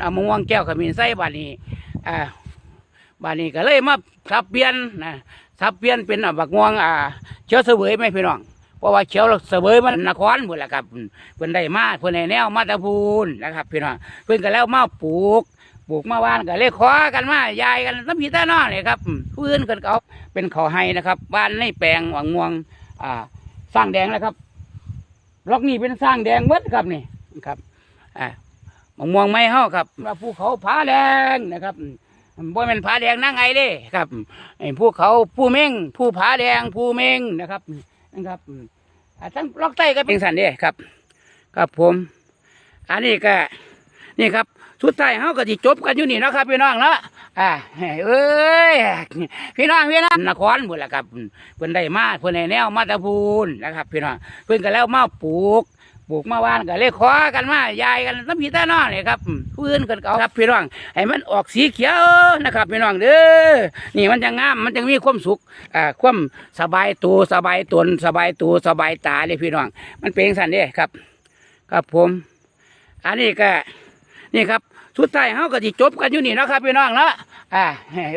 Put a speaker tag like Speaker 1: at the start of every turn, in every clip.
Speaker 1: เอามะม่วงแก้วขมิ้นใส่บาดนี้อ่าบาดนี้ก็เลยมาสับเปลี่ยนนะสับเปลี่ยนเป็นอะบักม่วงอ่าเชื้อเสวยไหมพี่น้องเพราะว่าเชื้อเสวยมันนครหมดแหละครับเพิ่นได้มาเพิ่นในแนวมาตะพูนนะครับพี่น้องเพิ่นก็แล้วมาปลูกปลูกมาว่านก็เลยขอกันมายายกันน้ำพีตาน้องเลยครับพื้นกันเอาเป็นเขาให้นะครับ บ้านในแปลงหวังม่วง อ่า สร้างแดงแล้วครับล็อกนี่เป็นสร้างแดงเมดครับนี่ครับ อ่า มะม่วงไม้เฮาครับว่าภูเขาผาแดงนะครับบ่แม่นผาแดงนางไงเด้ครับไอ้ภูเขาภูเม่งภูผาแดงภูเม่งนะครับนะครับอ่าทั้งลอกใต้ก็เป็นสันเด้ครับ ครับผม อันนี้ก็นี่ครับสุดท้ายเฮาก็สิจบกันอยู่นี่เนาะครับพี่น้องเนาะอ่าเอ้ยพี่น้องพี่น้องนครหมดแหละครับเพิ่นได้มาเพิ่นในแนวมาตะพูนนะครับ พี่น้องเพิ่นก็แล้วมาปลูก ปลูกมาว่านก็เลยขอกันมายายกันน้ำพีตาน้องเลยครับพื้นกันเก่าครับพี่น้องให้มันออกสีเขียวนะครับพี่น้องเด้อนี่มันจะงามมันจะมีความสุขอ่าความสบายตัวสบายตนสบายตัวสบายตาเลยพี่น้อง มันเป็นสันเด้ครับ ครับผม อันนี้ก็นี่ครับสุดท้ายเฮาก็สิจบกันอยู่นี่เนาะครับพี่น้องเนาะอ่า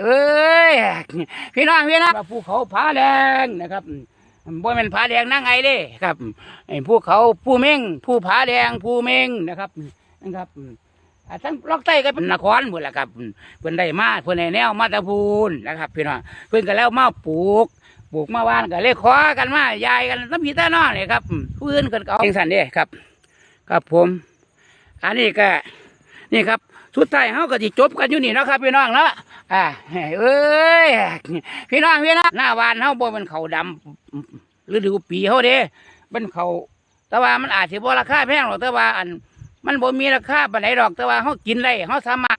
Speaker 1: เอ้ยพี่น้องพี่น้องภูเขาผาแดงนะครับ บ่แม่นผาแดงนางไงเด้ครับไอ้ภูเขาภูเม่งภูผาแดงภูเม่งนะครับนะครับอ่าทั้งล็อกใต้ก็เป็นนครหมดแหละครับเพิ่นได้มาเพิ่นในแนวมาตะพูนนะครับพี่น้องเพิ่อนก็แล้วมาปลูกปลูกมาว่านก็เลยขอกันมายายกันน้ำพีตาน้องเลยครับเพื้นกันเก่าเองสันเด้ครับ ครับผม อันนี้ก็นี่ครับ สุดท้ายเฮาก็สิจบกันอยู่นี่นะครับพี่น้องเนาะอ่าเอ้ยพี่น้องพี่น้องหน้าวานเฮาบ่เป็นเขาดำฤดูปีเขาเด้เป็นเขาแต่ว่ามันอาจสิบ่ราคาแพงหรอกแต่ว่าอัน มันบ่มีราคาปานไหนดอกแต่ว่าเขากินได้เขาสามารถ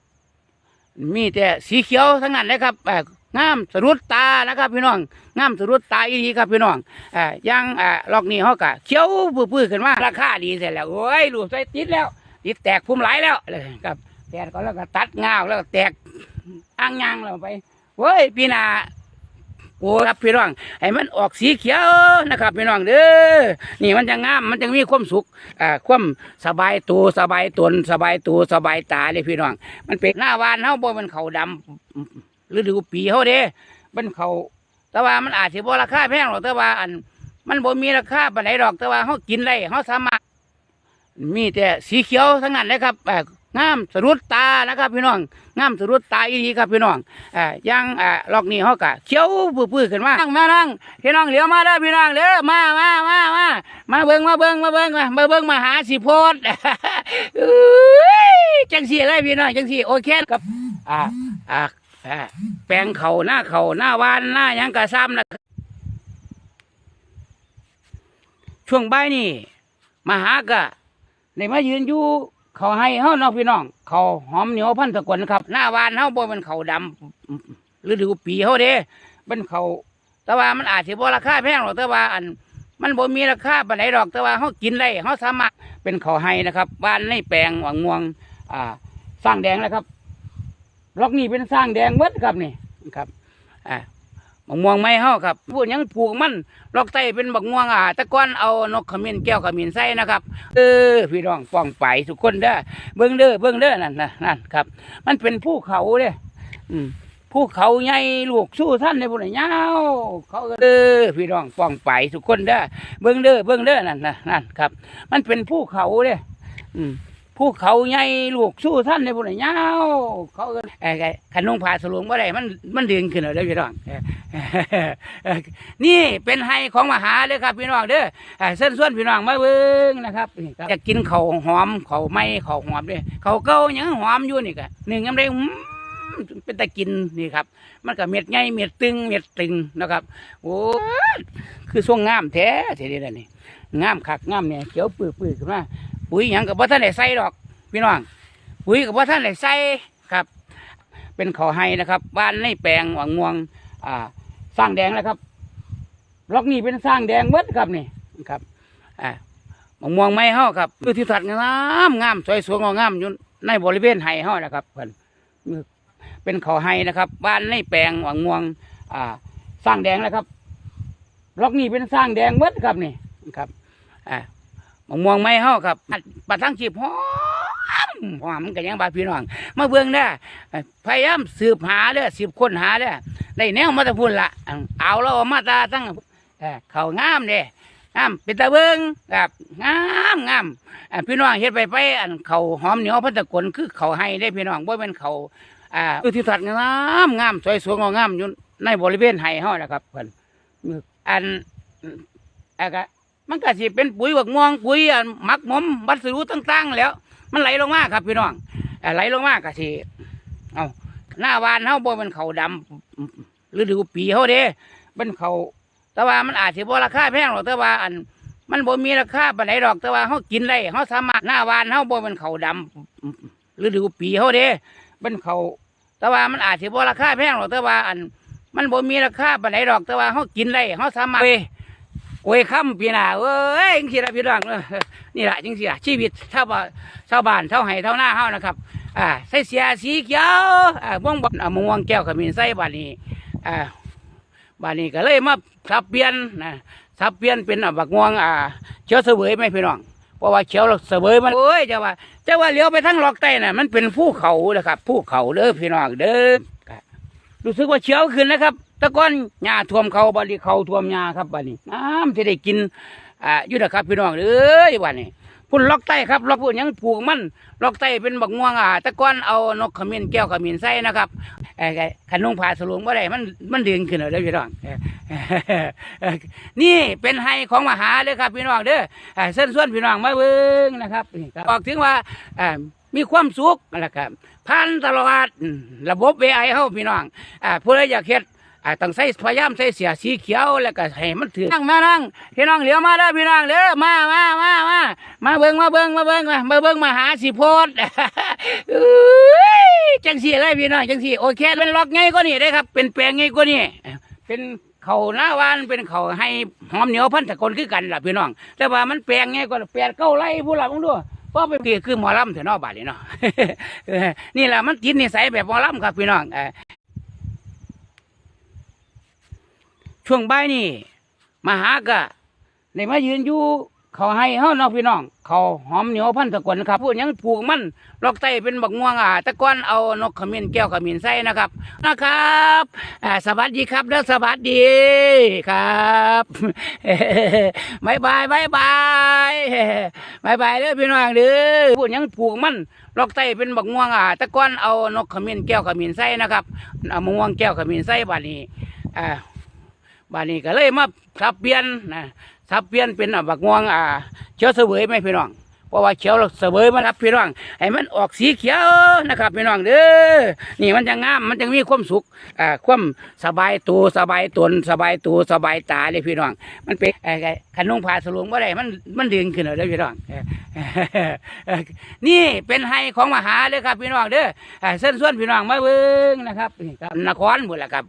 Speaker 1: มีแต่สีเขียวทั้งนั้นเลยครับเอ่งามสะดุดตานะครับ พี่น้องงามสะดุดตาอีดีครับพี่น้องอ่ายังอ่าลอกนี้เขากะเขียวปื้อๆขึ้นมาราคาดีเสร็จแล้วโอ้ยลูกใส่ติดแล้วติดแตกพุ่มไหลายแล้วเลยครับ แตกก็แล้วก็ตัดงาวแล้วก็แตกอ่างยางเราไปเว้ยพี่นาโอ้ครับพี่น้องให้มันออกสีเขียวนะครับพี่น้องเด้อนี่มันจะงามมันจะมีความสุขอ่าความสบายตัวสบายตนสบายตัวสบายตาเลยพี่น้อง มันเป็นหน้าวานเฮาบ่มันเขาดำฤดูปีเฮาเด้มันเขาแต่ว่ามันอาจสิบ่ราคาแพงหรอกแต่ว่าอัน มันบ่มีราคาปานไหนดอกแต่ว่าเฮากินได้เฮาสามารถมีแต่สีเขียวทั้งนั้นเลยครับอ่อ งามสะดุดตานะครับพี่น้องงามสะดุดตาอีดีครับพี่น้องอ่ายังอ่าลอกนี้เขากะเขียวปื้อๆขึ้นมานั่งมานั่งพี่น้องเหลียวมาเด้พี่น้องเด้อมามามามามาเบิ่งมาเบิ่งมาเบิ่งมามาเบิ่งมาหาสิโพดจังสีเลยพี่น้องจังสีโอเคครับอ่าอ่าอ่าแปลงเขาหน้าเขาหน้าวานหน้ายังกะซ้ำนะช่วงใบนี่มาหากะในมายืนอยู่ เขาให้เฮาเนาะพี่น้อง เขาหอมเหนียวพันตะกวนครับ หน้าวานเฮาบ่เป็นเขาดำฤดูปีเฮาเด้เป็นเขาแต่ว่ามันอาจสิบ่ราคาแพงหรอกแต่ว่าอันมันบ่มีราคาปานไหนดอกแต่ว่าเฮากินได้เฮาสามารถเป็นเขาให้นะครับบ้านในแปลงหวังม่วง อ่า สร้างแดงนะครับล็อกนี้เป็นสร้างแดงเมดครับนี่ครับ อ่า บักม่วงไม้เฮาครับพูดยังปลูกมันลอกไตเป็นบักม่วงอ่าแต่ก่อนเอานกขมิ้นแก้วขมิ้นใส่นะครับเออพี่น้องป้องไปทุกคนเด้อเบิ่งเด้อเบิ่งเด้อนั่นนะนั่นครับ มันเป็นภูเขาเด้อืมภูเขาใหญ่ลูกสู้ท่านในบุญยาวเขาเออพี่น้องป้องไปทุกคนเด้อเบิ่งเด้อเบิ่งเด้อนั่นนะนั่นครับ มันเป็นภูเขาเด้ออืม ภูเขาใหญ่ลูกสู้ท่านในบุญยาวเขาเออขันนุ่งผ้าสลวงบ่ได้มันมันดึงขึ้นเอาเด้อพี่น้องนี่เป็นไฮของมหาเลยครับพี่น้องเด้อเส้นส่วนพี่น้องมาเบิ้งนะครับนี่ครับอยากกินเขาหอมเขาไม้เขาหอมเด้อเขาเก่ายังหอมอยู่นี่ก็หนึ่งยำได้เป็นตะกินนี่ครับ มันก็เม็ดใหญ่เม็ดตึงเม็ดตึงนะครับโอ้คือส่วงงามแท้ทีเดียนี่งามคักงามเนี่ยเขียวปื้อๆขึ้นมา ปุ๋ยหยังกับว่ท่านได้ใส่ดอก พี่น้อง ปุ๋ยกับว่ท่านได้ใส่ครับ เป็นขาวให้นะครับบ้านในแปลงหวังม่วง อ่า สร้างแดงแล้วครับล็อกนี้เป็นสร้างแดงเมดครับนี่ครับอ่ามะม่วงไม้เฮาครับคือที่ถัดงามงามสวยสวยงามอยู่ในบริเวณไห้เฮานะครับเพิ่นเป็นขาไห้นะครับบ้านในแปลงหวังม่วง อ่า สร้างแดงแล้วครับล็อกนี้เป็นสร้างแดงเมดครับนี่ครับอ่า มะม่วงไม้เฮาครับปัดทั้งชีพหอมหอมกันยังบาพี่น้อง มาเบิ่งเด้อเอ่อพยายามสืบหาเด้อสืบค้นหาเด้อได้แนวมาตะพุ่นละเอาแล้วเอามาตาตั้งเขางามเด้งามเป็นตาเบิงแบบงามงามพี่น้องเฮ็ดไปไปอันเขาหอมเหนียวพันตะกลคือเขาให้ได้พี่น้องบ่เป็นเขาอ่าคือที่ทัดงามงามสวยสวยงามอยู่ในบริเวณไห้เฮานะครับเพิ่นอันอันก็ มันก็สิเป็นปุ๋ยบักม่วงปุ๋ยอันหมักหมมวัสดุต่างๆ แล้ว มันไหลลงมาครับพี่น้องไหลลงมาก็สิเอาหน้าวานเฮาบ่เป็นเขาดำฤดูปีเฮาเด้เป็นเขาแต่ว่ามันอาจสิบ่ราคาแพงหรอกแต่ว่าอัน มันบ่มีราคาปานใดดอก แต่ว่าเฮากินได้เฮาสามารถหน้าวานเฮาบ่เป็นเขาดำฤดูปีเฮาเด้เป็นเขาแต่ว่ามันอาจสิบ่ราคาแพงหรอกแต่ว่าอัน มันบ่มีราคาปานใดดอก แต่ว่าเฮากินได้เฮาสามารถ เว้ยโอ้ยค่ำพี่นาเอ้ยจังซี่ล่ะพี่น้องเออนี่แหละจังซี่ล่ะชีวิตชาวบ้านชาวบ้านชาวไห้ชาวนาเฮานะครับ อ่าใส่เสียสีเขียวอ่าม่วงบอ่าม่วงแก้วขมิ้นใส่บาดนี้อ่าบาดนี้ก็เลยมาสับเปลี่ยนนะสับเปลี่ยนเป็นอ่าบักม่วงอ่าเขียวเสวยไหมพี่น้องเพราะว่าเขียวเสวยมันโอ้ยจะว่าจะว่าเลี้ยวไปทางหลอกใต้น่ะมันเป็นภูเขานะครับภูเขาเด้อพี่น้องเด้อรู้สึกว่าเขียวขึ้นนะครับ ตะก้อนหญ้าท่วมเขาบาดนี้เขาท่วมหญ้าครับบาดนี้น้ำจะได้กินอ่าอยู่นะครับพี่น้องเอ้ยบาดนี้พุ่นล็อกใต้ครับล็อกพุ่นยังปลูกมันล็อกใต้เป็นบักม่วงอ่าแตะก้อนเอานกขมิ้นแก้วขมิ้นใส่นะครับไอ้ไอ้ขันนุ่งผาสลวงบ่ได้มันมันดึงขึ้นเลยพี่น้องนี่เป็นไฮของมหาเลยครับพี่น้องเด้อเอ้เส้นส่วนพี่น้องมาเบิ่งนะครับบอกถึงว่าอ่อมีความสุขนะครับผ่านตลอดระบบ AI เฮาพี่น้องอ่าผู้ใดอยากเฮ็ด อ่าต้องใส่พยายามใส่เสียสีเขียวแล้วก็ให้มันถือนั่งมานั่งพี่น้องเหลียวมาเด้พี่น้องเด้อมามามามามาเบิ่งมาเบิ่งมาเบิ่งมามาเบิ่งมาหาสิโพดจังสีอะไรพี่น้องจังสีโอเคเป็นล็อกไงก็นี่ได้ครับ เป็นแปลงไงก็นี่เป็นเขาหน้าวานเป็นเขาให้หอมเหนียวพันตะกนคือกันล่ะพี่น้อง แต่ว่ามันแปลงไงก็แปดเก้าไร่ผู้หลังดูเพราะเป็นคือหมอลำเถอะนอบาดนี้เนาะนี่แหละมันกินนิสัยแบบหมอลำครับพี่น้องเออ ช่วงบ่ายนี่มาหากะในมายืนอยู่เขาให้เฮาเนาะพี่น้อง เขาหอมเหนียวพันตะกวนครับพูดยังปลูกมันลอกไตเป็นบักม่วงอะตะกอนเอานกขมิ้นแก้วขมิ้นใส่นะครับนะครับอ่าสวัสดีครับเด้อสวัสดีครับบายบายบายบายบายบายเด้อพี่น้องเด้อพูดยังปลูกมันลอกไตเป็นบักม่วงอะตะกอนเอานกขมิ้นแก้วขมิ้นใส่นะครับเอามะม่วงแก้วขมิ้นใส่บาดนี้อ่า บ้านนี้ก็เลยมาสับเปลี่ยนนะสับเปลี่ยนเป็นบักม่วงอ่าเชื้อเสวยไหมพี่น้อง เพราะว่าเขียวเราเสวยมันครับพี่น้องให้มันออกสีเขียวนะครับพี่น้องเด้อนี่มันจะงามมันจะมีความสุขอ่าความสบายตัวสบายตนสบายตัวสบายตาเลยพี่น้อง มันเป็นไอ้ขนนุ่งผ้าสลวงว่าได้มันมันดึงขึ้นเลยพี่น้องนี่เป็นไฮของมหาเลยครับพี่น้องเด้อเส้นส่วนพี่น้องมาเบิ้งนะครับนี่ครับนครบุรีครับ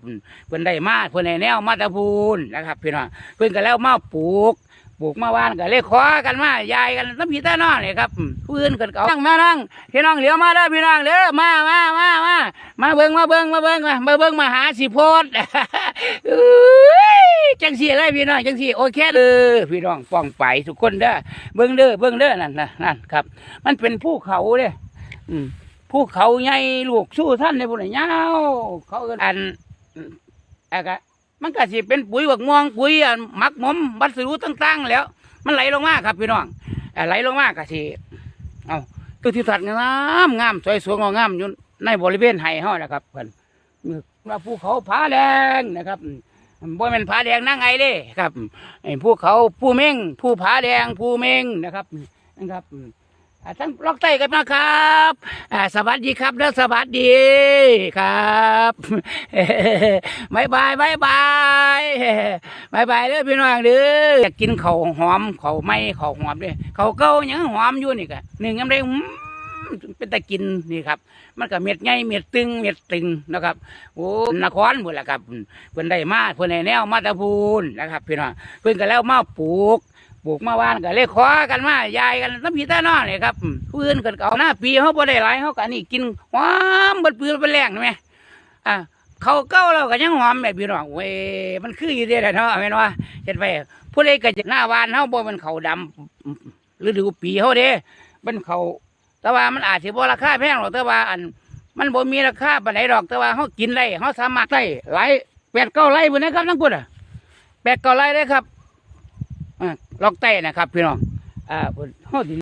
Speaker 1: เพิ่นได้มาเพิ่นได้แนวมาตะพูนนะครับ พี่น้องเพิ่นก็แล้วมาปลูก ปลูกมาวานก็เลยขอกันมายายกันน้ำพีตาน้องเลยครับผู้อื่นกันก็นั่งมานั่งพี่น้องเหลียวมาเด้พี่น้องเด้อมามามามามาเบิ่งมาเบิ่งมาเบิ่งมามาเบิ่งมาหาสิโพดจังสีอะไรพี่น้องจังสีโอเคเด้อพี่น้องป้องไปทุกคนเด้อเบิ่งเด้อเบิ่งเด้อนั่นนะนั่นครับ มันเป็นภูเขาเด้อภูเขาใหญ่ลูกสู้ท่านในบุญยาวเขาอิ้นอันอากะ มันก็สิเป็นปุ๋ยบักม่วงปุ๋ยอันหมักหมมวัสดุต่างๆ แล้ว มันไหลลงมาครับพี่น้องไหลลงมาก็สิเอาตัวที่สัตว์งามงามสวยสวยงามอยู่ในบริเวณไห้เฮานะครับเพิ่นว่าภูเขาผาแดงนะครับบ่แม่นผาแดงนางไงเด้ครับไอ้ภูเขาผู้เม่งผู้ผาแดงผู้เม่งนะครับนะครับ ทั้งล็อกใต้กันนะครับอ่าสวัสดีครับเด้อสวัสดีครับบายบายบายบายบายบายเด้อพี่น้องเด้ออยากกินเขาหอมเขาไหม้ข้าหอมเด้อข้าเก่ายังหอมอยู่นี่กะหนึ่งยำได้เป็นตะกินนี่ครับ มันก็เม็ดใหญ่เม็ดตึงเม็ดตึงนะครับโอ้นครหมดแหละครับเพิ่นได้มาเพิ่นได้แนวมาตะพูนนะครับพี่น้องเพิ่นก็แล้วมาปลูก ปลูกมาว่านก็เลยขอกันมายายกันน้ำพีตาน้อเนี่ยครับพื้นกันเก่าหน้าปีเขาบ่ได้ไร้เขากันนี่กินหอมบนปืนเป็นแรงใช่ไหมอ่าเขาเก้าเราก็ยังหอมแบบพี่น้องเว้มันคืออยู่เดียวเนาะแม่นว่าเห็นไปผู้ใดก็จะหน้าวานเขาบ่มันเขาดำฤดูปีเขาเด้มันเขาแต่ว่ามันอาจจะบ่ราคาแพงหรอกแต่ว่าอันมันบ่มีราคาปานไหนดอกแต่ว่าเขากินได้เขาสามารถได้หลายแปดเก้าไร่บนนะครับทั้งหมดอะแปดเก้าไรได้ครับ ล็อกเต้นะครับ พี่น้องอ่าห้อ